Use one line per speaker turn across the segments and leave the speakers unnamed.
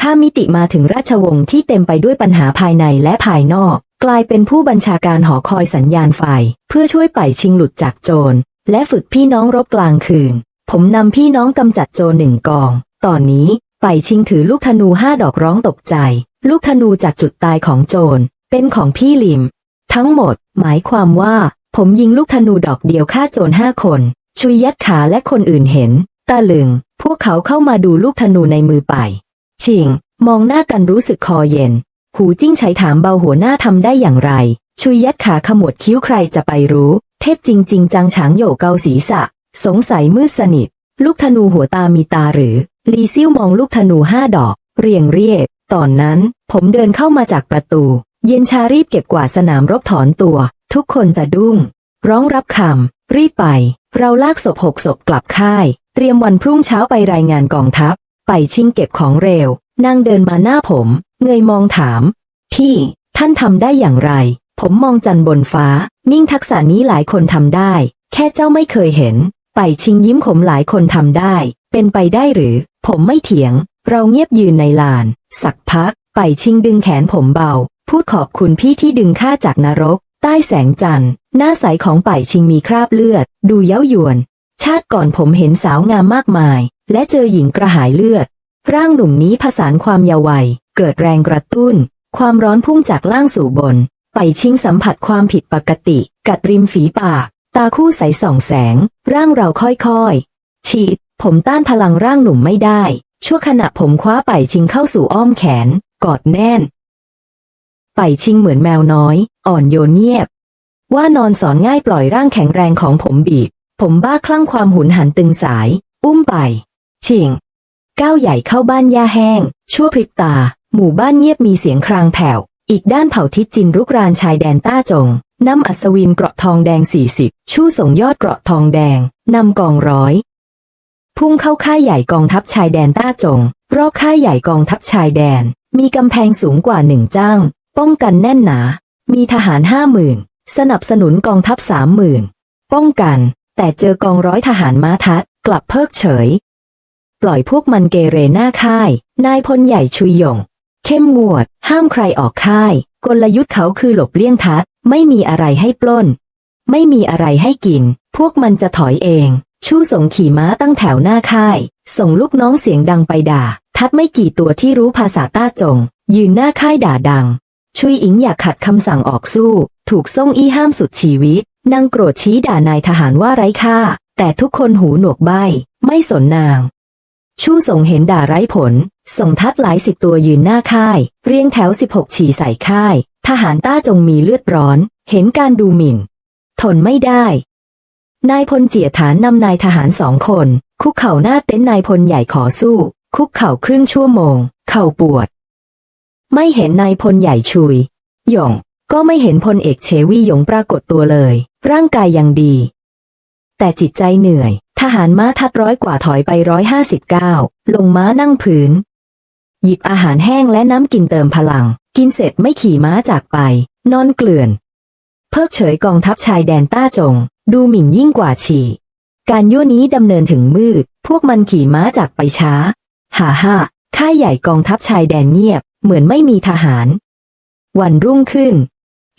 ข้ามมิติมาถึงราชวงศ์ที่เต็มไปด้วยปัญหาภายในและภายนอก กลายเป็นผู้บัญชาการหอคอยสัญญาณไฟ เพื่อช่วยไปชิงหลุดจากโจร และฝึกพี่น้องรบกลางคืน ผมนำพี่น้องกำจัดโจรหนึ่งกอง ตอนนี้ไปชิงถือลูกธนูห้าดอกร้องตกใจ ลูกธนูจากจุดตายของโจร เป็นของพี่ลิม ทั้งหมด หมายความว่า ผมยิงลูกธนูดอกเดียวฆ่าโจรห้าคน ชุยยัดขาและคนอื่นเห็นตาลึง พวกเขาเข้ามาดูลูกธนูในมือไป ชิง มองหน้ากันรู้สึกคอเย็น หูจิ้งไฉถามเบาหัวหน้าทำได้อย่างไร ชุยยัดขาขมวดคิ้วใครจะไปรู้ เทพจริงๆจังฉางโยเกาศีรษะ สงสัยมืดสนิท ลูกธนูหัวตามีตาหรือ ลีซิ่วมองลูกธนูห้าดอก เรียงเรียบ ตอนนั้น ผมเดินเข้ามาจากประตู เย็นชารีบเก็บกวาดสนามรบถอนตัว ทุกคนสะดุ้ง ร้องรับคำรีบไป เราลากศพหกศพกลับค่าย เตรียมวันพรุ่งเช้าไปรายงานกองทัพ ไปชิงเก็บของเร็วนางเดินมาหน้าผม เงยมองถาม พี่ ท่านทำได้อย่างไร ผมมองจันบนฟ้า นิ่งทักษะนี้หลายคนทำได้ แค่เจ้าไม่เคยเห็น ไปชิงยิ้มขมหลายคนทำได้ เป็นไปได้หรือ ผมไม่เถียง เราเงียบยืนในลาน สักพัก ไปชิงดึงแขนผมเบา พูดขอบคุณพี่ที่ดึงข้าจากนรก ใต้แสงจันทร์ หน้าใสของไป่ชิงมีคราบเลือด ดูเย้ายวน ชาติก่อนผมเห็นสาวงามมากมาย และเจอหญิงกระหายเลือด ร่างหนุ่มนี้ผสานความเยาว์วัย เกิดแรงกระตุ้น ความร้อนพุ่งจากล่างสู่บน ไปชิงสัมผัสความผิดปกติ กัดริมฝีปาก ตาคู่ใสส่องแสง ร่างเราค่อยๆ ฉีด ผมต้านพลังร่างหนุ่มไม่ได้ ชั่วขณะผมคว้าไปชิงเข้าสู่อ้อมแขน กอดแน่น ไปชิงเหมือนแมวน้อย อ่อนโยนเงียบ ว่านอนสอนง่ายปล่อยร่างแข็งแรงของผมบีบ ผมบ้าคลั่งความหุนหันตึงสาย อุ้มไป ชิง ก้าวใหญ่เข้าบ้านหญ้าแห้ง ชั่วพริบตา หมู่บ้านเงียบมีเสียงครางแผ่ว อีกด้านเผ่าทิศจินรุกรานชายแดนต้าจงนำอัศวินเกราะทองแดงสี่สิบชู่ส่งยอดเกราะทองแดง นำกองร้อย พุ่งเข้าค่ายใหญ่กองทัพชายแดนต้าจง รอบค่ายใหญ่กองทัพชายแดน มีกำแพงสูงกว่าหนึ่งจ้าง ป้องกันแน่นหนา มีทหารห้าหมื่นสนับสนุนกองทัพสามหมื่นป้องกัน แต่เจอกองร้อยทหารม้าทัดกลับเพิกเฉย ปล่อยพวกมันเกเรหน้าค่าย นายพลใหญ่ชุยหยง เข้มงวด ห้ามใครออกค่าย กลยุทธ์เขาคือหลบเลี่ยงทัดไม่มีอะไรให้ปล้น ไม่มีอะไรให้กิน พวกมันจะถอยเอง ชู่ส่งขี่ม้าตั้งแถวหน้าค่าย ส่งลูกน้องเสียงดังไปด่า ทัดไม่กี่ตัวที่รู้ภาษาต้าจง ยืนหน้าค่ายด่าดังชุยอิงอยากขัดคำสั่งออกสู้ ถูกซ่งอี้ห้ามสุดชีวิต นางโกรธชี้ด่านายทหารว่าไร้ค่า แต่ทุกคนหูหนวกใบ ไม่สนนาง ชู่ส่งเห็นด่าไร้ผล ส่งทัดหลายสิบตัวยืนหน้าค่าย เรียงแถวสิบหกฉี่ใส่ค่าย ทหารต้าจงมีเลือดร้อน เห็นการดูหมิ่น ทนไม่ได้ นายพลเจียฐานนำนายทหารสองคน คุกเข่าหน้าเต็นท์นายพลใหญ่ขอสู้ คุกเข่าครึ่งชั่วโมง เข่าปวด ไม่เห็นนายพลใหญ่ชุย หยง ก็ไม่เห็นพลเอกเฉวีหยงปรากฏตัวเลย ร่างกายยังดี แต่จิตใจเหนื่อย ทหารม้าทัดร้อยกว่าถอยไปร้อยห้าสิบเก้าลงม้านั่งพื้น หยิบอาหารแห้งและน้ำกินเติมพลัง กินเสร็จไม่ขี่ม้าจากไป นอนเกลื่อน เพิกเฉยกองทัพชายแดนต้าจง ดูหมิ่นยิ่งกว่าฉี่การยั่วนี้ดำเนินถึงมืด พวกมันขี่ม้าจากไปช้า หาฮ่าค่ายใหญ่กองทัพชายแดนเงียบ เหมือนไม่มีทหาร วันรุ่งขึ้น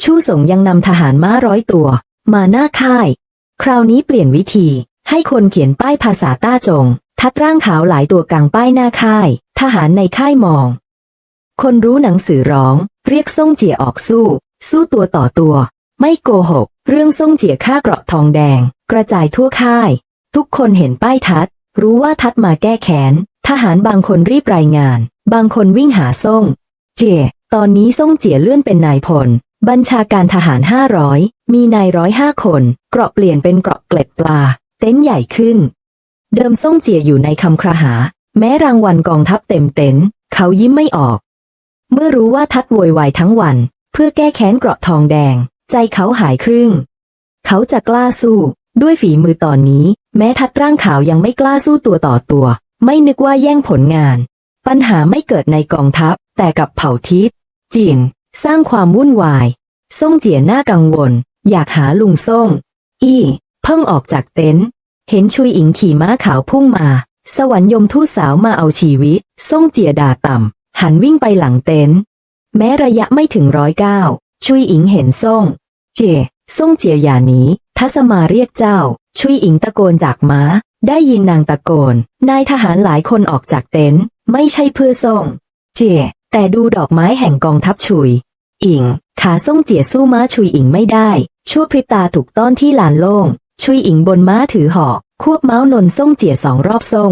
ชู่สงยังนำทหารม้าร้อยตัว มาหน้าค่าย คราวนี้เปลี่ยนวิธี ให้คนเขียนป้ายภาษาต้าจง ทัดร่างขาวหลายตัวกลางป้ายหน้าค่าย ทหารในค่ายมอง คนรู้หนังสือร้อง เรียกซ่งเจียออกสู้ สู้ตัวต่อตัว ไม่โกหก เรื่องซ่งเจียฆ่าเกราะทองแดง กระจายทั่วค่าย ทุกคนเห็นป้ายทัด รู้ว่าทัดมาแก้แค้นทหารบางคนรีบรายงาน บางคนวิ่งหาซ่ง เจียตอนนี้ซ่งเจียเลื่อนเป็นนายพล บัญชาการทหารห้าร้อยมีนายร้อยห้าคน เกราะเปลี่ยนเป็นเกราะเกล็ดปลา เต็นท์ใหญ่ขึ้น เดิมซ่งเจียอยู่ในคำครหา แม้รางวัลกองทัพเต็มเต็นท์เขายิ้มไม่ออก เมื่อรู้ว่าทัดโวยวายทั้งวัน เพื่อแก้แค้นเกราะทองแดง ใจเขาหายครึ่ง เขาจะกล้าสู้ ด้วยฝีมือตอนนี้ แม้ทัดร่างขาวยังไม่กล้าสู้ตัวต่อตัว ไม่นึกว่าแย่งผลงาน ปัญหาไม่เกิดในกองทัพ แต่กับเผ่าทิศจีน สร้างความวุ่นวายซ่งเจียหน้ากังวล อยากหาลุงซ่ง อี้ เพิ่งออกจากเต็นท์ เห็นชุยอิงขี่ม้าขาวพุ่งมา สวรรค์ยมทูตสาวมาเอาชีวิตซ่งเจียด่าต่ำ หันวิ่งไปหลังเต็นท์ แม้ระยะไม่ถึงร้อยเก้า ชุยอิงเห็นซ่ง เจซ่งเจียอย่าหนีทัศมาเรียกเจ้า ชุยอิงตะโกนจากม้า ได้ยินนางตะโกน นายทหารหลายคนออกจากเต็นท์ ไม่ใช่เพื่อซ่ง เจ แต่ดูดอกไม้แห่งกองทัพชุย อิง ขาส่งเจี๋ยสู้ม้าชุยอิงไม่ได้ ชั่วพริบตาถูกต้อนที่ลานโล่ง ชุยอิงบนม้าถือหอก ควบเมาส์นนส่งเจี๋ยสองรอบส่ง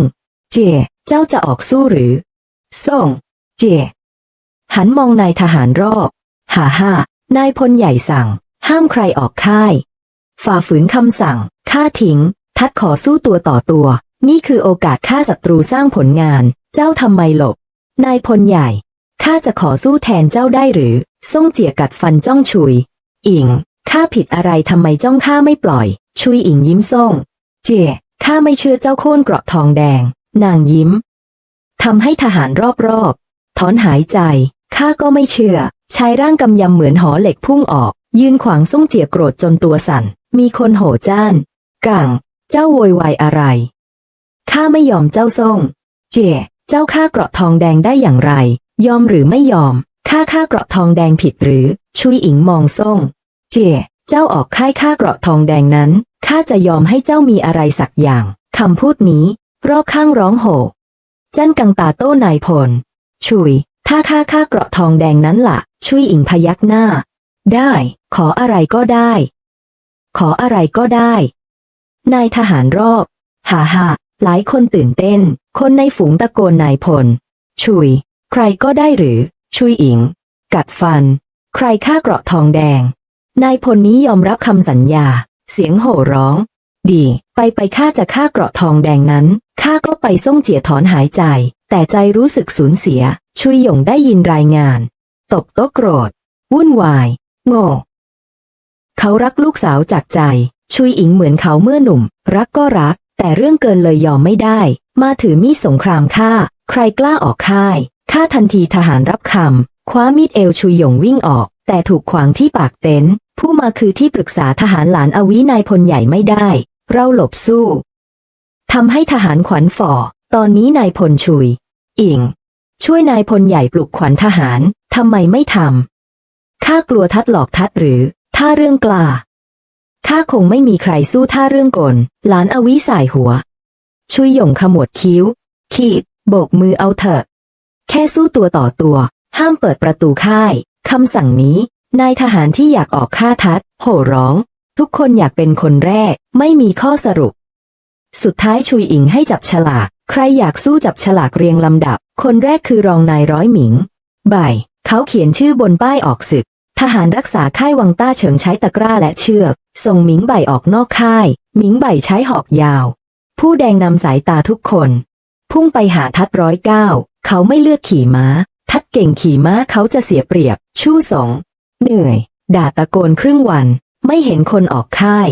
เจี๋ยเจ้าจะออกสู้หรือ ส่ง เจี๋ยหันมองนายทหารรอบฮ่าฮ่านายพลใหญ่สั่ง ห้ามใครออกค่าย ฝ่าฝืนคำสั่งฆ่าทิ้ง ทัดขอสู้ตัวต่อตัว นี่คือโอกาสฆ่าศัตรูสร้างผลงาน เจ้าทำไมหลบ นายพลใหญ่ ข้าจะขอสู้แทนเจ้าได้หรือ ส่งเจียกัดฟันจ้องชุย อิง ข้าผิดอะไรทำไมจ้องข้าไม่ปล่อย ชุยอิงยิ้มส่ง เจียข้าไม่เชื่อเจ้าโค่นเกราะทองแดง นางยิ้มทำให้ทหารรอบๆ ถอนหายใจ ข้าก็ไม่เชื่อ ชายร่างกำยำเหมือนหอเหล็กพุ่งออก ยืนขวางส่งเจียโกรธจนตัวสั่น มีคนโห่จ้านก่างเจ้าโวยวายอะไร ข้าไม่ยอมเจ้าส่ง เจียเจ้าฆ่าเกราะทองแดงได้อย่างไร ยอมหรือไม่ยอมข้าฆ่าเกราะทองแดงผิดหรือ ชุยอิงมองส่ง เจียเจ้าออกค่ายฆ่าเกราะทองแดงนั้น ข้าจะยอมให้เจ้ามีอะไรสักอย่าง คำพูดนี้ รอบข้างร้องโห่จันกังตาโต้นายพล ชุย ถ้าข้าฆ่าเกราะทองแดงนั้นละ่ะ ชุยอิงพยักหน้า ได้ ขออะไรก็ได้ ขออะไรก็ได้ นายทหารรอบฮ่าฮ่าหลายคนตื่นเต้น คนในฝูงตะโกนนายพล ชุย ใครก็ได้หรือ ชุยอิง กัดฟัน ใครฆ่าเกราะทองแดง นายพลนี้ยอมรับคำสัญญา เสียงโห่ร้อง ดี ไปไปข้าจะฆ่าเกราะทองแดงนั้น ข้าก็ไปส่งเจียถอนหายใจ แต่ใจรู้สึกสูญเสีย ชุยหยงได้ยินรายงาน ตบโต๊ะโกรธ วุ่นวาย โง่ เขารักลูกสาวจากใจ ชุยอิงเหมือนเขาเมื่อหนุ่ม รักก็รัก แต่เรื่องเกินเลยยอมไม่ได้ มาถือมีดสงครามฆ่า ใครกล้าออกค่าย ฆ่าทันทีทหารรับคำ คว้ามีดเอวชุยหยงวิ่งออก แต่ถูกขวางที่ปากเต็นท์ผู้มาคือที่ปรึกษาทหารหลานอวินายพลใหญ่ไม่ได้ เราหลบสู้ทำให้ทหารขวัญฝ่อ ตอนนี้นายพลชุย อิง ช่วยนายพลใหญ่ปลุกขวัญทหารทำไมไม่ทำข้ากลัวทัดหลอกทัดหรือ ถ้าเรื่องกล้าข้าคงไม่มีใครสู้ท่าเรื่องกลหลานอวิสายหัว ชุยหยงขมวดคิ้ว ขีด โบกมือเอาเถอะ ค่สู้ตัวต่อตัว ห้ามเปิดประตูค่ายคำสั่งนี้ นายทหารที่อยากออกฆ่าทัดโห่ร้อง ทุกคนอยากเป็นคนแรก ไม่มีข้อสรุป สุดท้ายชุยอิงให้จับฉลาก ใครอยากสู้จับฉลากเรียงลำดับ คนแรกคือรองนายร้อยหมิงใบเขาเขียนชื่อบนป้ายออกศึก ทหารรักษาค่ายวังต้าเฉิงใช้ตะกร้าและเชือก ส่งหมิงใบออกนอกค่าย หมิงใบใช้หอกยาว ผู้แดงนำสายตาทุกคน พุ่งไปหาทัดร้อยเก้า เขาไม่เลือกขี่ม้า ทัดเก่งขี่ม้าเขาจะเสียเปรียบ ชู่สอง เหนื่อย ด่าตะโกนครึ่งวัน ไม่เห็นคนออกค่าย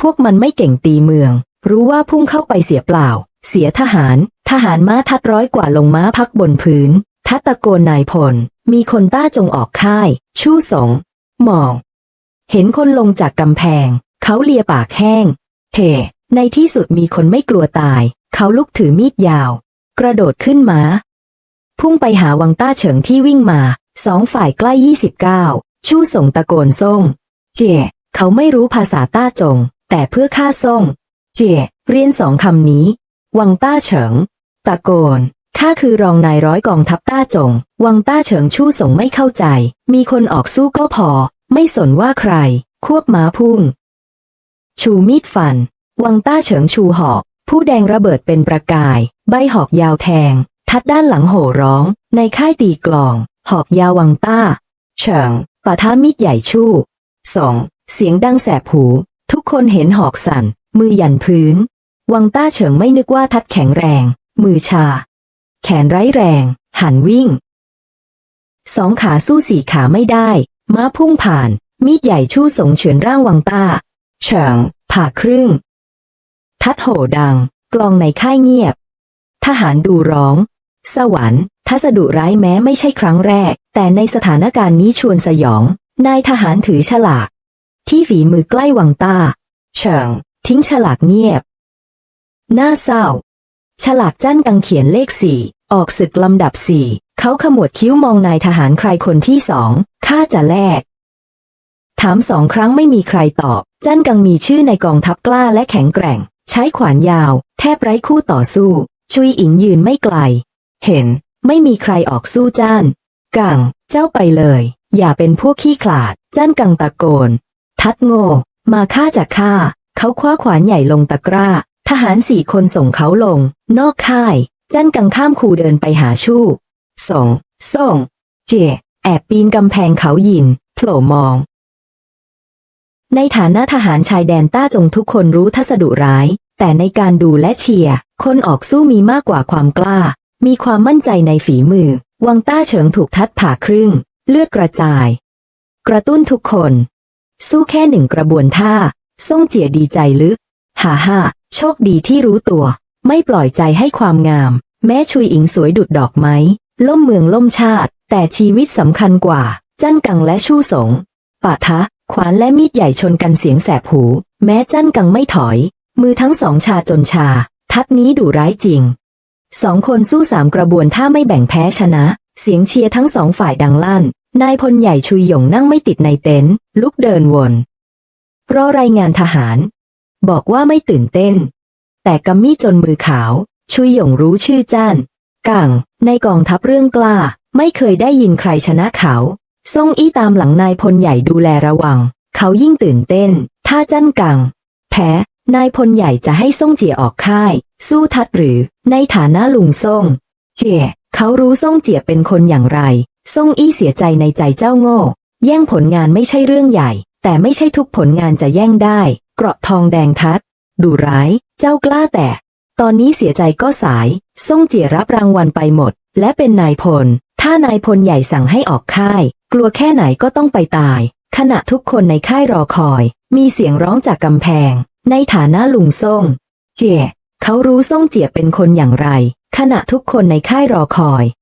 พวกมันไม่เก่งตีเมือง รู้ว่าพุ่งเข้าไปเสียเปล่า เสียทหาร ทหารม้าทัดร้อยกว่าลงม้าพักบนพื้น ทัดตะโกนนายพล มีคนต้าจงออกค่าย ชู่สองมอง เห็นคนลงจากกำแพง เขาเลียปากแห้งเทในที่สุดมีคนไม่กลัวตาย เขาลุกถือมีดยาว กระโดดขึ้นมา พุ่งไปหาวังต้าเฉิงที่วิ่งมาสองฝ่ายใกล้ยี่สิบเก้าชู่ส่งตะโกนส่ง เจ๋เขาไม่รู้ภาษาต้าจง แต่เพื่อฆ่าส่ง เจ๋เรียนสองคำนี้ วังต้าเฉิง ตะโกนข้าคือรองนายร้อยกองทัพต้าจง วังต้าเฉิงชู่ส่งไม่เข้าใจ มีคนออกสู้ก็พอ ไม่สนว่าใคร ควบม้าพุ่ง ชูมีดฟัน วังต้าเฉิงชูหอก ผู้แดงระเบิดเป็นประกาย ใบหอกยาวแทง ทัดด้านหลังโห่ร้อง ในค่ายตีกลอง หอกยาววังต้า เฉิงปะทะมีดใหญ่ชู่สองเสียงดังแสบหู ทุกคนเห็นหอกสั่น มือหยันพื้น วังต้าเฉิงไม่นึกว่าทัดแข็งแรง มือชา แขนไร้แรง หันวิ่ง สองขาสู้สี่ขาไม่ได้ ม้าพุ่งผ่าน มีดใหญ่ชู่สงเฉือนร่างวังต้า เฉิงผ่าครึ่ง ทัดโห่ดัง กลองในค่ายเงียบ ทหารดูร้อง สวรรค์ทัศดุร้ายแม้ไม่ใช่ครั้งแรก แต่ในสถานการณ์นี้ชวนสยอง นายทหารถือฉลาก ที่ฝีมือใกล้วังตาเฉิง ทิ้งฉลากเงียบ หน้าเศร้า ฉลากจั้นกังเขียนเลขสี่ ออกศึกลำดับสี่เขาขมวดคิ้วมองนายทหารใครคนที่สองข้าจะแลก ถามสองครั้งไม่มีใครตอบจันกังมีชื่อในกองทัพกล้าและแข็งแกร่ง ใช้ขวานยาว แทบไร้คู่ต่อสู้ ชุยอิงยืนไม่ไกล เห็น ไม่มีใครออกสู้จ้านกังเจ้าไปเลย อย่าเป็นพวกขี้ขลาด จ้านกังตะโกน ทัดโง่ มาฆ่าจากฆ่า เขาคว้าขวานใหญ่ลงตะกร้า ทหารสี่คนส่งเขาลง นอกค่าย จ้านกังข้ามคูเดินไปหาชู่ส่งส่ง เจ แอบปีนกำแพงเขายิน โผล่มอง ในฐานะทหารชายแดนต้าจงทุกคนรู้ทัศดุร้าย แต่ในการดูและเชียร์คนออกสู้มีมากกว่าความกล้า มีความมั่นใจในฝีมือ วังต้าเฉิงถูกทัดผ่าครึ่ง เลือดกระจาย กระตุ้นทุกคน สู้แค่หนึ่งกระบวนท่าส่งเจียดีใจลึกฮ่าฮ่าโชคดีที่รู้ตัว ไม่ปล่อยใจให้ความงาม แม้ชุยอิงสวยดุดดอกไม้ล่มเมืองล่มชาติ แต่ชีวิตสำคัญกว่า จั้นกังและชู่สงปะทะ ขวานและมีดใหญ่ชนกันเสียงแสบหู แม้จั้นกังไม่ถอย มือทั้งสองชาจนชา ทัดนี้ดุร้ายจริง สองคนสู้สามกระบวนท่าไม่แบ่งแพ้ชนะ เสียงเชียร์ทั้งสองฝ่ายดังลั่น นายพลใหญ่ชุยหยงนั่งไม่ติดในเต็นท์ลุกเดินวน รอรายงานทหาร บอกว่าไม่ตื่นเต้น แต่กัมมี่จนมือขาว ชุยหยงรู้ชื่อจ้านกังในกองทัพเรื่องกล้า ไม่เคยได้ยินใครชนะเขา ซ่งอี้ตามหลังนายพลใหญ่ดูแลระวัง เขายิ่งตื่นเต้น ถ้าจ้นกัง แพ้ นายพลใหญ่จะให้ซ่งเจียออกค่าย สู้ทัดหรือ ในฐานะลุงซ่ง เจียเขารู้ซ่งเจียเป็นคนอย่างไร ซ่งอี้เสียใจในใจเจ้าโง่ แย่งผลงานไม่ใช่เรื่องใหญ่ แต่ไม่ใช่ทุกผลงานจะแย่งได้ เกราะทองแดงทัด ดูร้าย เจ้ากล้าแต่ ตอนนี้เสียใจก็สาย ซ่งเจียรับรางวัลไปหมด และเป็นนายพล ถ้านายพลใหญ่สั่งให้ออกค่าย กลัวแค่ไหนก็ต้องไปตาย ขณะทุกคนในค่ายรอคอย มีเสียงร้องจากกำแพง ในฐานะลุงซ่ง เจียเขารู้ซ่งเจียเป็นคนอย่างไร ขณะทุกคนในค่ายรอคอย